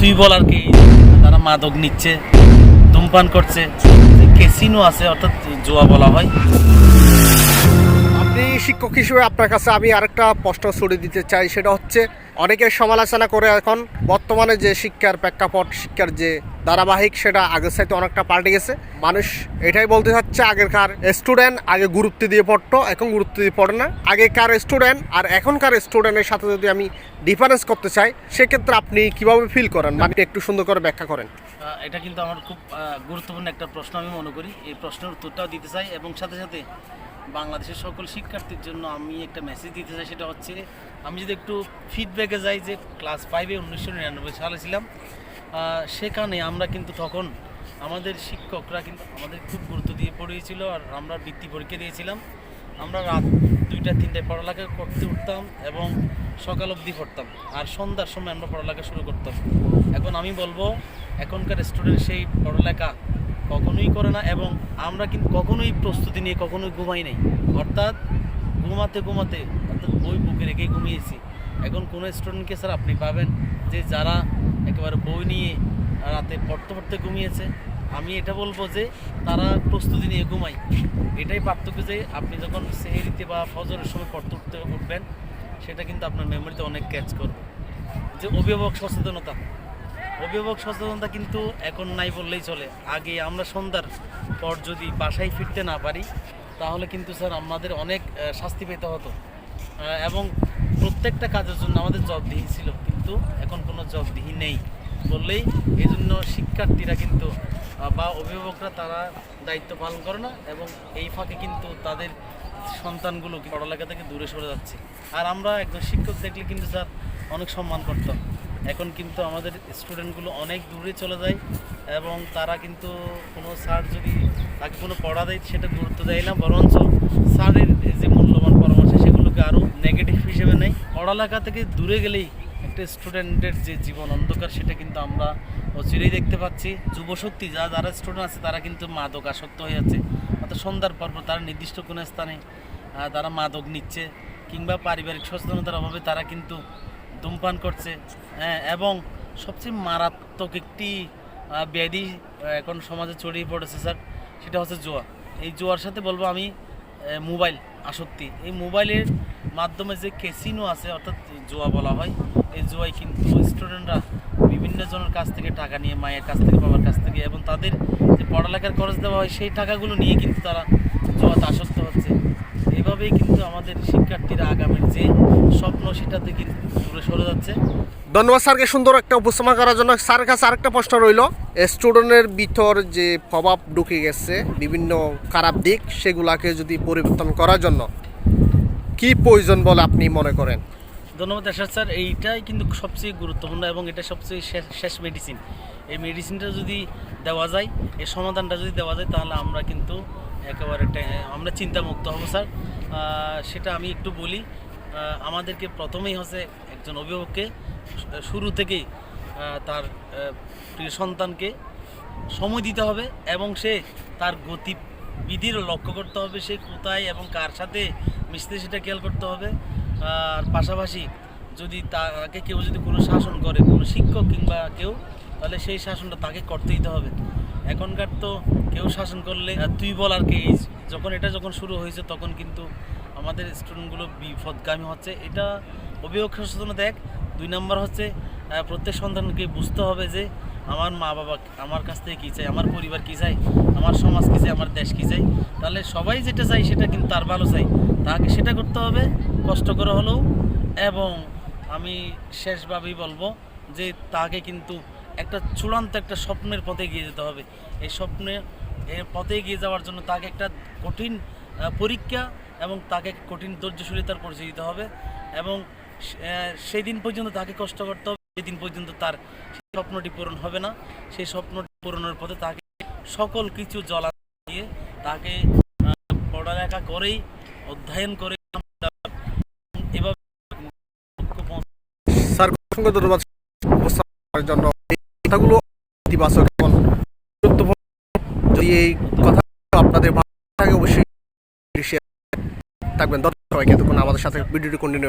তুই বল আর কি। তারা মাদক নিচ্ছে, ধূমপান করছে। কেসিনো আছে, অর্থাৎ জোয়া বলা হয়। আপনি শিক্ষক হিসেবে আপনার কাছে আমি আরেকটা প্রশ্ন ছুড়ে দিতে চাই, সেটা হচ্ছে অনেকে সমালোচনা করে এখন বর্তমানে যে শিক্ষার প্রেক্ষাপট, শিক্ষার যে ধারাবাহিক, সেটা আগের সাথে অনেকটা পাল্টে গেছে। মানুষ এটাই বলতে চাচ্ছে, আগেরকার স্টুডেন্ট আগে গুরুত্ব দিয়ে পড়তো, এখন গুরুত্ব দিয়ে পড়ে না। আগেকার স্টুডেন্ট আর এখনকার স্টুডেন্টের সাথে যদি আমি ডিফারেন্স করতে চাই, সেক্ষেত্রে আপনি কীভাবে ফিল করেন? আপনি একটু সুন্দর করে ব্যাখ্যা করেন। এটা কিন্তু আমার খুব গুরুত্বপূর্ণ একটা প্রশ্ন আমি মনে করি। এই প্রশ্নের উত্তরটাও দিতে চাই এবং সাথে সাথে বাংলাদেশের সকল শিক্ষার্থীর জন্য আমি একটা মেসেজ দিতে চাই, সেটা হচ্ছে, আমি যদি একটু ফিডব্যাকে যাই যে ক্লাস ফাইভে উনিশশো নিরানব্বই সালে ছিলাম সেখানে আমরা কিন্তু তখন আমাদের শিক্ষকরা কিন্তু আমাদের খুব গুরুত্ব দিয়ে পড়িয়েছিল আর আমরা বৃত্তি পরীক্ষা দিয়েছিলাম। আমরা রাত দুইটা, তিনটায় পড়ালেখা করতে উঠতাম এবং সকাল অবধি পড়তাম আর সন্ধ্যার সময় আমরা পড়ালেখা শুরু করতাম। এখন আমি বলব, এখনকার স্টুডেন্ট সেই পড়ালেখা কখনোই করে না এবং আমরা কিন্তু কখনোই প্রস্তুতি নিয়ে কখনোই ঘুমাই নাই। অর্থাৎ ঘুমাতে ঘুমাতে, অর্থাৎ বই বুকে রেখে ঘুমিয়েছি। এখন কোনো স্টুডেন্টকে স্যার আপনি পাবেন যে যারা একেবারে বই নিয়ে রাতে পড়তে পড়তে ঘুমিয়েছে। আমি এটা বলব যে তারা প্রস্তুতি নিয়ে ঘুমাই। এটাই পার্থক্য যে আপনি যখন সেহেরিতে বা ফজরের সময় পড়তে উঠতে উঠবেন, সেটা কিন্তু আপনার মেমোরিতে অনেক ক্যাচ করবে। যে অভিভাবক সচেতনতা। অভিভাবক সচেতনতা কিন্তু এখন নাই বললেই চলে। আগে আমরা সন্ধ্যার পর যদি বাসায় ফিরতে না পারি, তাহলে কিন্তু স্যার আমাদের অনেক শাস্তি পেতে হতো। এবং প্রত্যেকটা কাজের জন্য আমাদের জবদিহি ছিল, কিন্তু এখন কোনো জবদিহি নেই বললেই। এই জন্য শিক্ষার্থীরা কিন্তু বা অভিভাবকরা তারা দায়িত্ব পালন করে না এবং এই ফাঁকে কিন্তু তাদের সন্তানগুলো পড়ালেখা থেকে দূরে সরে যাচ্ছে। আর আমরা একজন শিক্ষক দেখলে কিন্তু স্যার অনেক সম্মান করতাম। এখন কিন্তু আমাদের স্টুডেন্টগুলো অনেক দূরে চলে যায় এবং তারা কিন্তু কোনো স্যার যদি তাকে কোনো পড়া দেয় সেটা গুরুত্ব দেয় না, বরঞ্চ স্যারের যে মূল্যবান পরামর্শ সেগুলোকে আরও নেগেটিভ হিসেবে নেয়। পড়ালেখা থেকে দূরে গেলেই একটা স্টুডেন্টের যে জীবন অন্ধকার সেটা কিন্তু আমরা অচিরেই দেখতে পাচ্ছি। যুবশক্তি, যা যারা স্টুডেন্ট আছে তারা কিন্তু মাদক আসক্ত হয়ে যাচ্ছে। অর্থাৎ সন্ধ্যার পর তারা নির্দিষ্ট কোনো স্থানে তারা মাদক নিচ্ছে কিংবা পারিবারিক সচেতনতার অভাবে তারা কিন্তু ধূমপান করছে। এবং সবচেয়ে মারাত্মক একটি ব্যাধি এখন সমাজে ছড়িয়ে পড়েছে স্যার, সেটা হচ্ছে জুয়া। এই জুয়ার সাথে বলব আমি মোবাইল আসক্তি। এই মোবাইলের মাধ্যমে যে ক্যাসিনো আছে, অর্থাৎ জুয়া বলা হয়, এই জুয়ায় কিন্তু স্টুডেন্টরা বিভিন্ন জনের কাছ থেকে টাকা নিয়ে, মায়ের কাছ থেকে, বাবার কাছ থেকে, এবং তাদের যে পড়ালেখার খরচ দেওয়া হয়, সেই টাকাগুলো নিয়ে কিন্তু তারা জুয়াতে আসক্ত হচ্ছে। এভাবেই কিন্তু আমাদের শিক্ষার্থীরা আগামীর যে স্বপ্ন, সেটাতে কিন্তু দূরে সরে যাচ্ছে। ধন্যবাদ স্যারকে সুন্দর একটা উপস্থাপনা করার জন্য। স্যারের কাছে আরেকটা প্রশ্ন রইল। স্টুডেন্টের ভিতর যে প্রভাব ঢুকে গেছে, বিভিন্ন খারাপ দিক, সেগুলাকে যদি পরিবর্তন করার জন্য কি প্রয়োজন বলে আপনি মনে করেন? ধন্যবাদ এরশাদ স্যার। এইটাই কিন্তু সবচেয়ে গুরুত্বপূর্ণ এবং এটা সবচেয়ে শেষ মেডিসিন এই মেডিসিনটা যদি দেওয়া যায়, এই সমাধানটা যদি দেওয়া যায়, তাহলে আমরা কিন্তু একেবারে আমরা চিন্তামুক্ত হব স্যার। সেটা আমি একটু বলি। আমাদেরকে প্রথমেই হচ্ছে একজন অভিভাবককে শুরু থেকেই তার প্রিয় সন্তানকে সময় দিতে হবে এবং সে তার গতিবিধির লক্ষ্য করতে হবে, সে কোথায় এবং কার সাথে মিশতে সেটা খেয়াল করতে হবে। আর পাশাপাশি যদি তাকে কেউ যদি কোনো শাসন করে, কোনো শিক্ষক কিংবা কেউ, তাহলে সেই শাসনটা তাকে করতে দিতে হবে। এখনকার তো কেউ শাসন করলে তুই বল আর কি যখন এটা যখন শুরু হয়েছে তখন কিন্তু আমাদের স্টুডেন্টগুলো বিপদগামী হচ্ছে। এটা অভিভাবক সচেতনতা এক দুই নম্বর হচ্ছে প্রত্যেক সন্তানকে বুঝতে হবে যে আমার মা বাবা আমার কাছ থেকে কী চাই আমার পরিবার কী চাই আমার সমাজ কী চাই আমার দেশ কী চাই তাহলে সবাই যেটা চাই সেটা কিন্তু তার ভালো চাই তাকে সেটা করতে হবে কষ্ট করে হলেও। এবং আমি শেষভাবেই বলব যে তাকে কিন্তু একটা চূড়ান্ত একটা স্বপ্নের পথে এগিয়ে যেতে হবে। এই স্বপ্নে, এর পথে এগিয়ে যাওয়ার জন্য তাকে একটা কঠিন পরীক্ষা এবং তাকে কঠিন ধৈর্যশীলতার পরিচয় দিতে হবে এবং সেই দিন পর্যন্ত তাকে কষ্ট করতে হবে যেদিন পর্যন্ত তার স্বপ্নটি পূরণ হবে না। সেই স্বপ্নটি পূরণের পথে তাকে সকল কিছু জলা দিয়ে তাকে পড়ালেখা করেই, অধ্যয়ন করে এভাবে স্যার, অসংখ্য ধন্যবাদ। জন্য কথাগুলো ইতিবাচক এবং গুরুত্বপূর্ণ। যদি এই কথা থাকবেন। দর্শক সবাইকে। আমাদের সাথে ভিডিওটি কন্টিনিউ